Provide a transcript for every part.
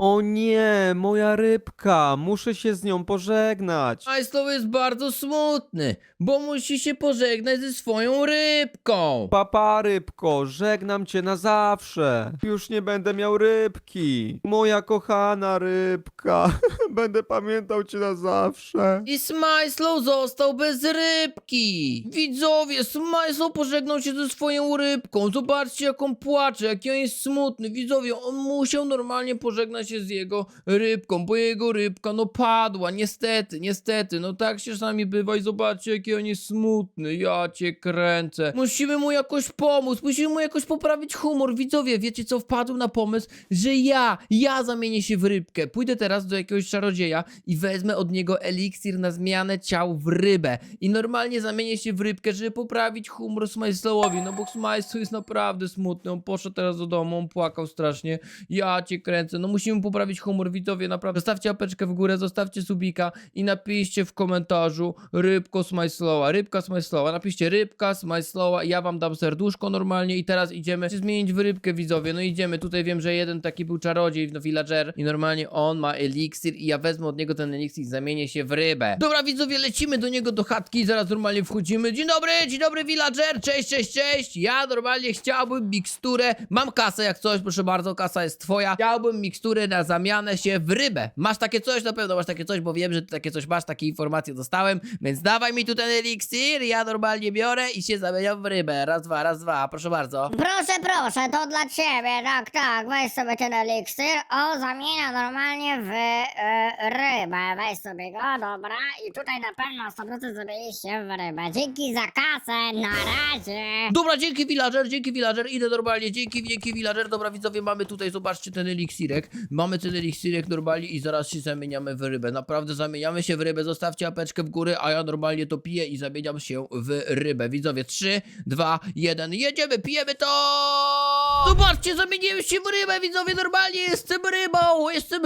O nie, moja rybka, muszę się z nią pożegnać. Majslow jest bardzo smutny, bo musi się pożegnać ze swoją rybką. Papa rybko, żegnam cię na zawsze. Już nie będę miał rybki. Moja kochana rybka, będę pamiętał cię na zawsze. I Smajslow został bez rybki. Widzowie, Smajslow pożegnał się ze swoją rybką. Zobaczcie, jak on płacze, jaki on jest smutny. Widzowie, on musiał normalnie pożegnać się z jego rybką, bo jego rybka, no padła. Niestety, niestety. No tak się czasami bywa i zobaczcie, jaki on jest smutny. Ja cię kręcę. Musimy mu jakoś pomóc, musimy mu jakoś poprawić humor. Widzowie, wiecie co? Wpadł na pomysł, że ja, ja zamienię się w rybkę. Pójdę teraz do jakiegoś czarodzieja i wezmę od niego eliksir na zmianę ciał w rybę. I normalnie zamienię się w rybkę, żeby poprawić humor Smajslowowi. No bo Smajslow jest naprawdę smutny. On poszedł teraz do domu, on płakał strasznie. Ja cię kręcę. No musimy poprawić humor, widzowie, naprawdę. Zostawcie apeczkę w górę, zostawcie subika i napiszcie w komentarzu rybko Smajslowa, rybka Smajslowa. Napiszcie rybka Smajslowa i ja wam dam serduszko normalnie i teraz idziemy się zmienić w rybkę, widzowie. No idziemy. Tutaj wiem, że jeden taki był czarodziej, no villager i normalnie on ma eliksir i ja wezmę od niego ten eliksir i zamienię się w rybę. Dobra, widzowie, lecimy do niego do chatki zaraz normalnie wchodzimy. Dzień dobry, dzień dobry, villager, cześć, cześć, cześć. Ja normalnie chciałbym miksturę, mam kasę jak coś, proszę bardzo, kasa jest twoja. Chciałbym miksturę na zamianę się w rybę. Masz takie coś? Na pewno masz takie coś, bo wiem, że ty takie coś masz, takie informacje dostałem, więc dawaj mi tu ten eliksir, ja normalnie biorę i się zamieniam w rybę. Raz, dwa, raz, dwa, proszę bardzo. Proszę, proszę, to dla ciebie, tak, tak, weź sobie ten eliksir, o, zamienia normalnie w e, rybę, weź sobie go, dobra, i tutaj na pewno 100% zamienisz się w rybę. Dzięki za kasę, na razie. Dobra, dzięki villager, dzięki villager, idę normalnie, dzięki, dzięki villager, dobra widzowie, mamy tutaj, zobaczcie ten eliksirek, mamy ten eliksirek normalnie i zaraz się zamieniamy w rybę, naprawdę zamieniamy się w rybę, zostawcie apeczkę w górę, a ja normalnie to piję i zamieniam się w rybę, widzowie, 3, 2, 1, jedziemy, pijemy to! Zobaczcie, zamieniłem się w rybę, widzowie, normalnie jestem rybą, jestem,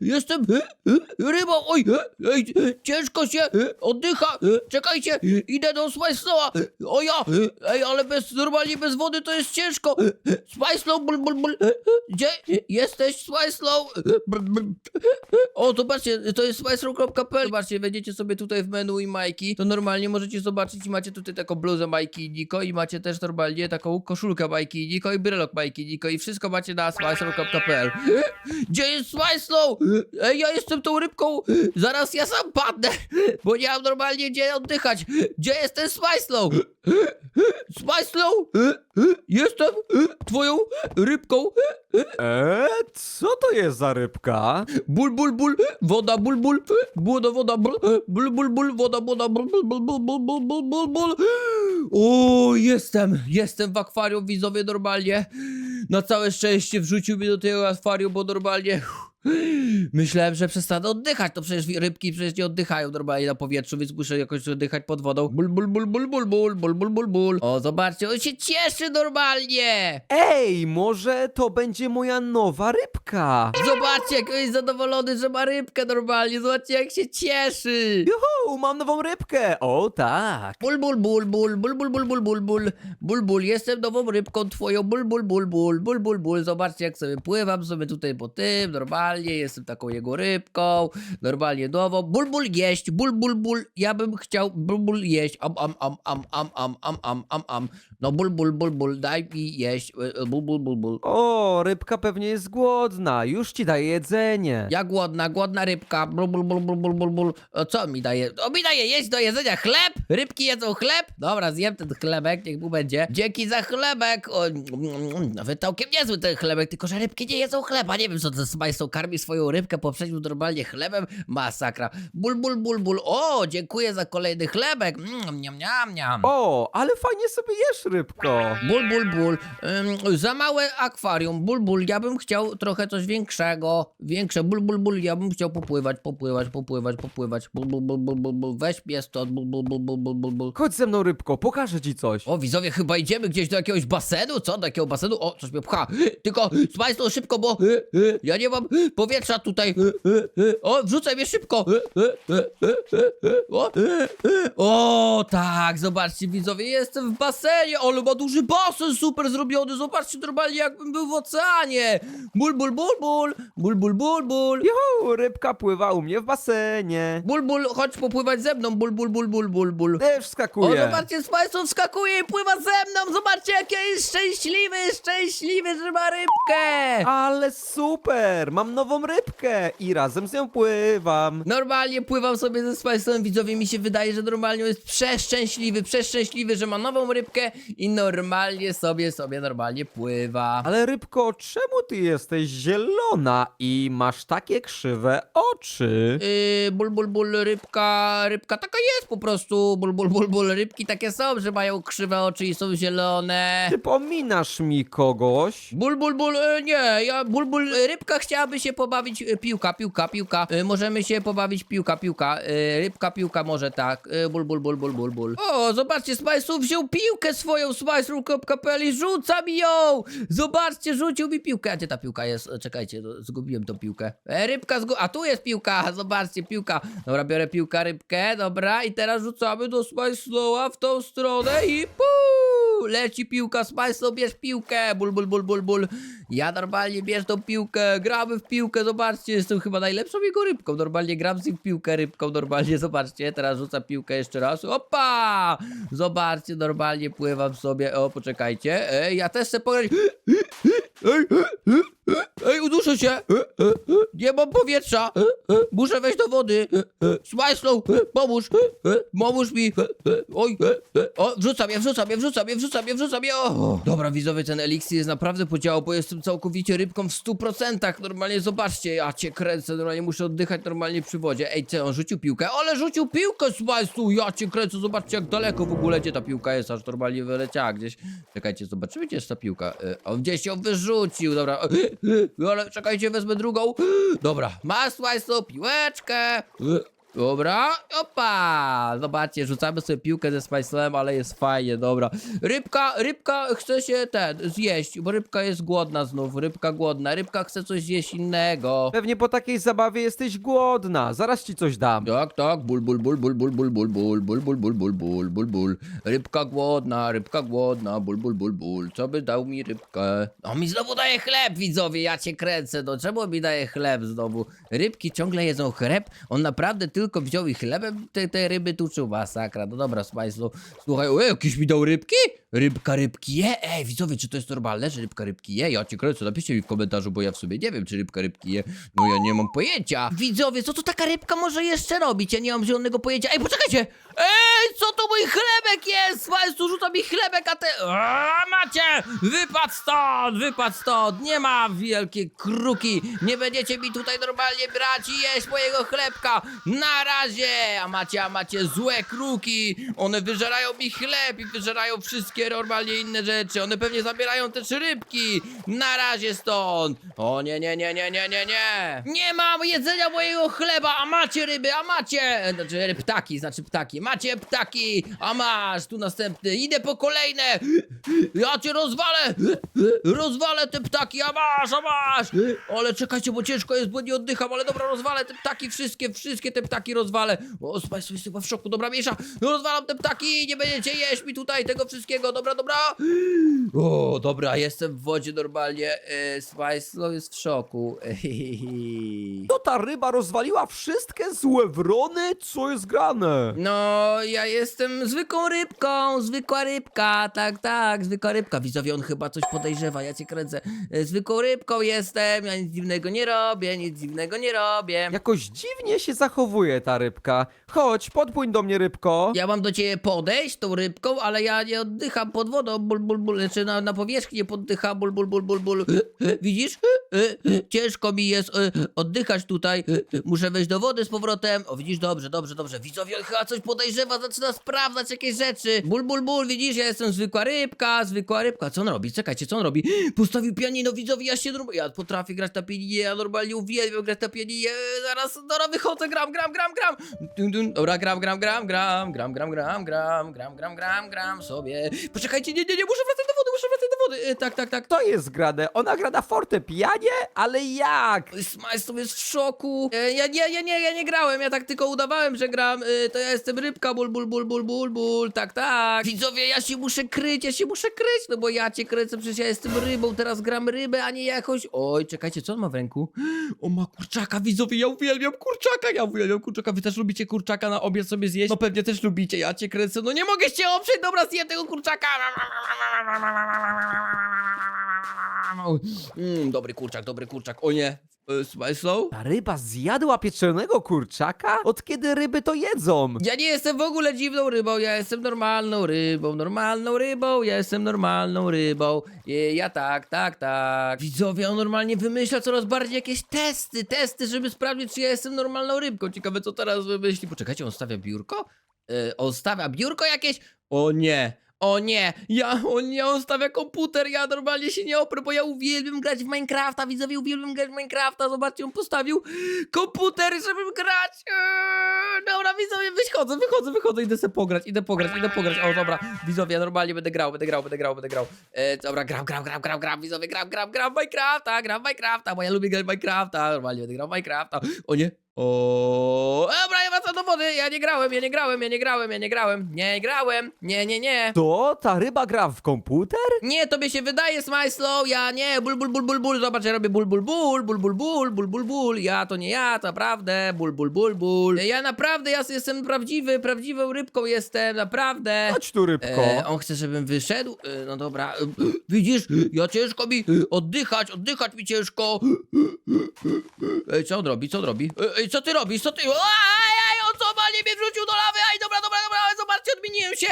jestem rybą, oj, ej, ciężko się oddycha, czekajcie, idę do Smajslowa, o ja, ej, ale bez, normalnie bez wody to jest ciężko, Smajslow, bul, bul, bul, gdzie jesteś, Smajslow? O, zobaczcie, to jest smajslow.pl, zobaczcie, wejdziecie sobie tutaj w menu i majki, to normalnie możecie zobaczyć macie tutaj taką bluzę Majki i Niko i macie też normalnie taką koszulkę Majki i Niko i brelok Majki Niko i wszystko macie na smajslow.pl Gdzie jest Smajslow? Ej, ja jestem tą rybką, zaraz ja sam padnę, bo nie mam normalnie gdzie oddychać. Gdzie jest ten? Smajslow? Jestem twoją rybką. Eee, co to jest za rybka? Ból, ból, ból, woda, ból, ból, woda, woda, ból, ból, ból, ból, woda, woda, ból, ból, ból, ból, ból, ból, ból, ból, ból. O, jestem, jestem w akwarium, widzowie, normalnie. Na całe szczęście wrzucił mnie do tego akwarium, bo normalnie... Myślałem, że przestanę oddychać, to przecież rybki przecież nie oddychają normalnie na powietrzu, więc muszę jakoś oddychać pod wodą. Ból, ból, ból, ból, ból, ból, ból, ból, ból, ból. O, zobaczcie, on się cieszy normalnie! Ej, może to będzie moja nowa rybka? Zobaczcie, jak on jest zadowolony, że ma rybkę normalnie. Zobaczcie, jak się cieszy. Juhu, mam nową rybkę! O tak! Ból, ból, ból, ból, ból, ból, ból, ból, ból, ból, ból, ból, jestem nową rybką twoją, ból, ból, ból, ból, ból, ból, ból, zobaczcie jak sobie pływam sobie tutaj po tym, normalnie, jestem taką jego rybką, normalnie nową, ból, jeść, ból, ból, ból, ja bym chciał ból, jeść, am, am, am, am, am, am, am, am, am, am, no ból, ból, daj mi jeść, e, e, ból, ból. O, rybka pewnie jest głodna, już ci daję jedzenie. Ja głodna, głodna rybka. Bul, bul, bul, bul, bul, bul, bul. O, co mi daje? O, mi daje jeść do jedzenia chleb? Rybki jedzą chleb? Dobra, zjem ten chlebek, niech mu będzie. Dzięki za chlebek. O, mm, mm, nawet całkiem niezły ten chlebek, tylko że rybki nie jedzą chleba. Nie wiem, co to Smajslow karmi swoją rybkę poprzednim normalnie chlebem. Masakra. Ból, ból, ból, ból. O, dziękuję za kolejny chlebek. Mm, niam, niam, niam. O, ale fajnie sobie jesz, rybko. Ból, ból, ból. Ym, za małe akwarium. Ból, ból. Ja bym chciał trochę coś większego. Większe. Ból, ból, ból. Ja bym chciał popływać, popływać, popływać, popływać. Ból, ból, ból, ból, ból, ból. Weź mnie stąd. Ból, ból, ból, ból, ból, ból, ból. Chodź ze mną, rybko, pokażę ci coś. O, widzowie, chyba idziemy gdzieś do jakiegoś basenu. Co? Do jakiego basenu? O, coś mnie pcha. Tylko, Smajslow, szybko, bo ja nie mam powietrza tutaj. O, wrzucaj mnie szybko. O, o, tak, zobaczcie widzowie, jestem w basenie, ale ma duży basen super zrobiony, zobaczcie normalnie jakbym był w oceanie. Bul, bul, bul, bul, bul, bul, bul, bul. Juhu, rybka pływa u mnie w basenie. Bul, bul, chodź popływać ze mną, bul, bul, bul, bul, bul, bul. Też O, wskakuje. zobaczcie, Spice wskakuje i pływa ze mną, zobaczcie jak ja jest szczęśliwy, szczęśliwy, że ma rybkę. Ale super! Mam nową rybkę i razem z nią pływam. Normalnie pływam sobie ze Spice'em, widzowie, mi się wydaje, że normalnie jest przeszczęśliwy, przeszczęśliwy, że ma nową rybkę i normalnie sobie, sobie normalnie pływa. Ale rybko, czemu ty jesteś zielona i masz takie krzywe oczy? Yy, ból, ból, ból, rybka, rybka taka jest po prostu, ból, ból, ból, ból, rybki takie są, że mają krzywe oczy i są zielone. Przypominasz mi kogoś? Ból, ból, ból, e, nie, ja, ból, ból, e, rybka chciałaby się pobawić, e, piłka, piłka, piłka, e, możemy się pobawić, piłka, piłka, e, rybka, piłka, może tak, ból, ból, ból, ból, ból, ból. O, zobaczcie, Spice'u wziął piłkę swoją, Spice'u.pl i rzuca mi ją, zobaczcie, rzucił mi piłkę, a gdzie ta piłka jest, E, czekajcie, to zgubiłem tą piłkę, e, rybka, zgu... a tu jest piłka, zobaczcie, piłka, dobra, biorę piłkę, rybkę, dobra, i teraz rzucamy do Spice'oa w tą stronę i puu, leci piłka, Spice'o, bierz piłkę, ból, ból, ból, ból, ból, ja normalnie bierz tą piłkę, gramy w piłkę, zobaczcie, jestem chyba najlepszą jego rybką, normalnie gram z nim piłkę rybką, normalnie, zobaczcie, teraz rzucam piłkę jeszcze raz, opa, zobaczcie, normalnie pływam sobie, o, poczekajcie, ej, ja też chcę pograć, ej, ej, uduszę się, nie mam powietrza, muszę wejść do wody, Smajslow, pomóż, pomóż mi, oj, o, wrzucam je, wrzucam je, wrzucam je, wrzucam je, wrzucam je. Dobra, widzowie, ten eliksir jest naprawdę podziałał, bo jestem całkowicie rybką w 100%, normalnie, zobaczcie, ja cię kręcę, normalnie muszę oddychać normalnie przy wodzie, ej, co, on rzucił piłkę, ale rzucił piłkę, Smajslow, ja cię kręcę, zobaczcie, jak daleko w ogóle, gdzie ta piłka jest, aż normalnie wyleciała gdzieś, czekajcie, zobaczymy, gdzie jest ta piłka, E, on gdzieś ją wyrzucił, dobra, ale czekajcie, wezmę drugą, dobra, masz, Smajslow, piłeczkę, Dobra, opa! Zobaczcie, rzucamy sobie piłkę ze Spice'em, ale jest fajnie, dobra. Rybka, rybka chce się ten, zjeść, bo rybka jest głodna znów, rybka głodna, rybka chce coś zjeść innego. Pewnie po takiej zabawie jesteś głodna. Zaraz ci coś dam. Tak, tak, ból, ból, ból, ból, ból, ból, ból, ból, ból, ból, ból, ból, ból, ból, ból. Rybka głodna, rybka głodna, ból, ból, ból, ból. Co by dał mi rybkę? On mi znowu daje chleb, widzowie, ja cię kręcę, no czemu mi daje chleb znowu? Rybki ciągle jedzą chleb? On naprawdę tylko wziął i chlebem te, te ryby tuczył, masakra. No dobra, Smajslu, słuchaj, o, jakiś mi dał rybki? Rybka rybki je? Ej, widzowie, czy to jest normalne, że rybka rybki je? Ja cię kręcę, napiszcie mi w komentarzu, bo ja w sumie nie wiem, czy rybka rybki je. No ja nie mam pojęcia. Widzowie, co tu taka rybka może jeszcze robić? Ja nie mam zielonego pojęcia. Ej, poczekajcie! Ej, co to mój chlebek jest? Smajslu, rzuca mi chlebek, a te... A, macie! Wypadł stąd, wypadł stąd. Nie ma wielkie kruki. Nie będziecie mi tutaj normalnie brać i jeść mojego chlebka. Na razie! A macie, a macie złe kruki. One wyżerają mi chleb i wyżerają wszystkie normalnie inne rzeczy. One pewnie zabierają też rybki. Na razie stąd. O nie, nie, nie, nie, nie, nie, nie. Nie mam jedzenia mojego chleba, a macie ryby, a macie... Znaczy ptaki, znaczy ptaki. Macie ptaki, a masz. Tu następny. Idę po kolejne. Ja cię rozwalę. Rozwalę te ptaki, a masz, a masz. Ale czekajcie, bo ciężko jest, bo nie oddycham, ale dobra, rozwalę te ptaki, wszystkie, wszystkie te ptaki rozwalę. O, Spice jest chyba w szoku, dobra, miesza. Rozwalam te ptaki, nie będziecie jeść mi tutaj tego wszystkiego, dobra, dobra. O, dobra, jestem w wodzie normalnie. E, Spice no, jest w szoku. To ta ryba rozwaliła wszystkie złe wrony? Co jest grane? No, ja jestem zwykłą rybką, zwykła rybka, tak, tak, zwykła rybka. Widzowie, on chyba coś podejrzewa, ja cię kręcę. E, Zwykłą rybką jestem, ja nic dziwnego nie robię, nic dziwnego nie robię. Jakoś dziwnie się zachowuje ta rybka. Chodź, podpłyń do mnie, rybko. Ja mam do ciebie podejść tą rybką, ale ja nie oddycham pod wodą, ból, ból, ból, znaczy na, na powierzchni nie poddycham, ból, ból, ból, ból, ból. Widzisz? Ciężko mi jest e, oddychać tutaj, muszę wejść do wody z powrotem. O, widzisz? Dobrze, dobrze, dobrze. Widzowie, chyba coś podejrzewa, zaczyna sprawdzać jakieś rzeczy. Ból, ból, ból, widzisz? Ja jestem zwykła rybka, zwykła rybka. Co on robi? Czekajcie, co on robi? Postawił pianino, widzowie, ja się ja potrafię grać na pianinie, ja normalnie uwielbiam grać na pianinie. Zaraz, dobra, wychodzę, gram, gram, gram, gram. Dun, dun. Dobra, gram, gram, gram, gram, gram, gram, gram, gram, gram, gram, gram, gram sobie. Poczekajcie, nie, nie, nie, muszę wracać Y, tak, tak, tak. To jest grane. Ona gra na fortepianie? Ale jak? Smajstow jest w szoku. E, ja, nie, ja, nie, ja nie grałem, ja tak tylko udawałem, że gram. E, to ja jestem rybka, ból, ból, ból, ból, ból, ból. Tak, tak. Widzowie, ja się muszę kryć, ja się muszę kryć, no bo ja cię kręcę, przecież ja jestem rybą, teraz gram rybę, a nie jakoś... Oj, czekajcie, co on ma w ręku? O, ma kurczaka, widzowie, ja uwielbiam kurczaka, ja uwielbiam kurczaka. Wy też lubicie kurczaka na obiad sobie zjeść? No pewnie też lubicie, ja cię kręcę. No nie mogę się oprzeć, dobra, zjem tego kurczaka. Mm, dobry kurczak, dobry kurczak. O nie, e, Smajslow? Ta ryba zjadła pieczonego kurczaka? Od kiedy ryby to jedzą? Ja nie jestem w ogóle dziwną rybą, ja jestem normalną rybą, normalną rybą, ja jestem normalną rybą. Je, ja tak, tak, tak. Widzowie, on normalnie wymyśla coraz bardziej jakieś testy, testy, żeby sprawdzić, czy ja jestem normalną rybką. Ciekawe, co teraz wymyśli. Poczekajcie, on stawia biurko? E, on stawia biurko jakieś? O nie. O nie, ja, o nie, on stawia komputer, ja normalnie się nie oprę, bo ja uwielbiam grać w Minecrafta, widzowie, uwielbiam grać w Minecrafta, zobaczcie, on postawił komputer, żeby grać, eee, dobra, widzowie, wychodzę, wychodzę, wychodzę, idę sobie pograć, idę pograć, idę pograć, o dobra, widzowie, ja normalnie będę grał, będę grał, będę grał, będę grał, e, dobra, gram, gram, gram, gram, gram, widzowie, gram, gram, gram Minecrafta, gram Minecrafta, bo ja lubię grać w Minecrafta, normalnie będę grał w Minecrafta, o nie, o, dobra, ja wracam do wody, ja nie grałem, ja nie grałem, ja nie grałem, ja nie grałem, nie grałem, nie, nie, nie. To? Ta ryba gra w komputer? Nie, tobie się wydaje, Smajslow, ja nie, ból, ból, ból, ból, ból, zobacz, ja robię ból, ból, ból, ból, ból, ból, ból, ból, ból, ja to nie ja, to naprawdę, ból, ból, ból, ból, ja naprawdę, ja jestem prawdziwy, prawdziwą rybką jestem, naprawdę. Chodź tu rybko. E, on chce, żebym wyszedł? E, no dobra. E, widzisz, ja ciężko mi e, oddychać, oddychać mi ciężko. Ej, co on robi, co on robi? E, Co ty robisz, co ty... Ej, ej, on co, nie mnie wrzucił do lawy, ej, dobra, dobra, dobra, zobaczcie, odmieniłem się.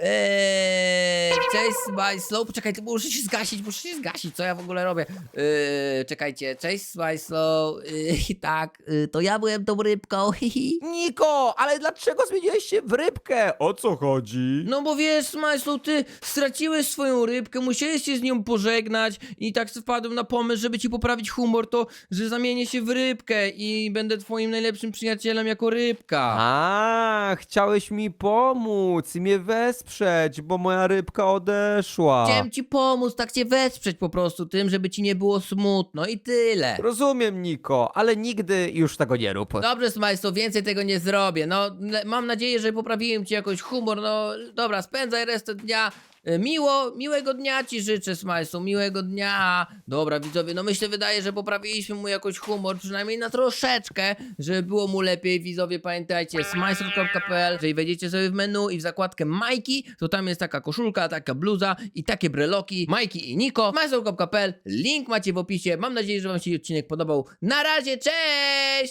Eee, cześć, Smajslow, poczekaj, ty muszę się zgasić, muszę się zgasić, co ja w ogóle robię? Eee, czekajcie, cześć, Smajslow, eee, tak, e, to ja byłem tą rybką, hihi. Niko, ale dlaczego zmieniłeś się w rybkę? O co chodzi? No bo wiesz, Smajslow, ty straciłeś swoją rybkę, musiałeś się z nią pożegnać i tak wpadłem na pomysł, żeby ci poprawić humor, to, że zamienię się w rybkę i będę twoim najlepszym przyjacielem jako rybka. A, chciałeś mi pomóc i mnie wesprzeć, bo moja rybka odeszła. Chciałem ci pomóc, tak cię wesprzeć po prostu tym, żeby ci nie było smutno i tyle. Rozumiem, Niko, ale nigdy już tego nie rób. Dobrze, Smajslow, więcej tego nie zrobię. No, le- mam nadzieję, że poprawiłem ci jakoś humor. No, dobra, spędzaj resztę dnia. E, Miło, miłego dnia ci życzę, Smajslow, miłego dnia. Dobra, widzowie, no myślę, wydaje, że poprawiliśmy mu jakoś humor, przynajmniej na troszeczkę, żeby było mu lepiej. Widzowie, pamiętajcie, smajslow.pl, jeżeli wejdziecie sobie w menu i w zakładkę Majki, to tam jest taka koszulka, taka bluza i takie breloki. Majki i Niko, smajslow.pl, link macie w opisie. Mam nadzieję, że wam się odcinek podobał. Na razie, cześć!